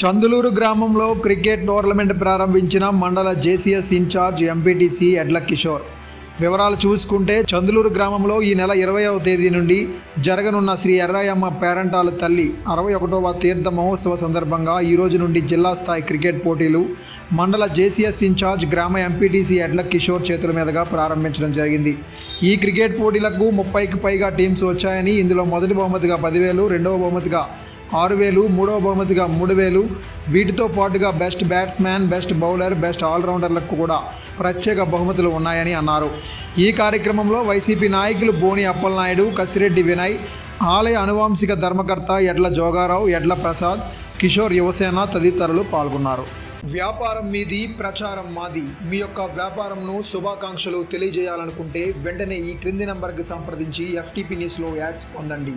చందులూరు గ్రామంలో cricket tournament ప్రారంభించిన మండల జేసీఎస్ ఇన్ఛార్జ్ ఎంపీటీసీ ఎడ్ల కిషోర్. వివరాలు చూసుకుంటే చందులూరు గ్రామంలో ఈ నెల ఇరవైవ తేదీ నుండి జరగనున్న శ్రీ ఎర్రాయమ్మ పేరంటాల తల్లి అరవై ఒకటవ తీర్థ మహోత్సవ సందర్భంగా ఈ రోజు నుండి జిల్లా స్థాయి క్రికెట్ పోటీలు మండల జేసీఎస్ ఇన్ఛార్జ్ గ్రామ ఎంపీటీసీ ఎడ్ల కిషోర్ చేతుల మీదుగా ప్రారంభించడం జరిగింది. ఈ క్రికెట్ పోటీలకు ముప్పైకి పైగా టీమ్స్ వచ్చాయని ఇందులో మొదటి బహుమతిగా పదివేలు రెండవ బహుమతిగా ఆరు వేలు మూడవ బహుమతిగా మూడు వేలు వీటితో పాటుగా best batsman best bowler best ఆల్రౌండర్లకు కూడా ప్రత్యేక బహుమతులు ఉన్నాయని అన్నారు. ఈ కార్యక్రమంలో వైసీపీ నాయకులు బోని అప్పలనాయుడు కసిరెడ్డి వినయ్ ఆలయ అనువాంశిక ధర్మకర్త ఎడ్ల జోగారావు ఎడ్ల ప్రసాద్ కిషోర్ యువసేన తదితరులు పాల్గొన్నారు. వ్యాపారం మీది ప్రచారం మాది. మీ యొక్క వ్యాపారంను శుభాకాంక్షలు తెలియజేయాలనుకుంటే వెంటనే ఈ క్రింది నంబర్కి సంప్రదించి ఎఫ్టీపీ న్యూస్లో యాడ్స్ పొందండి.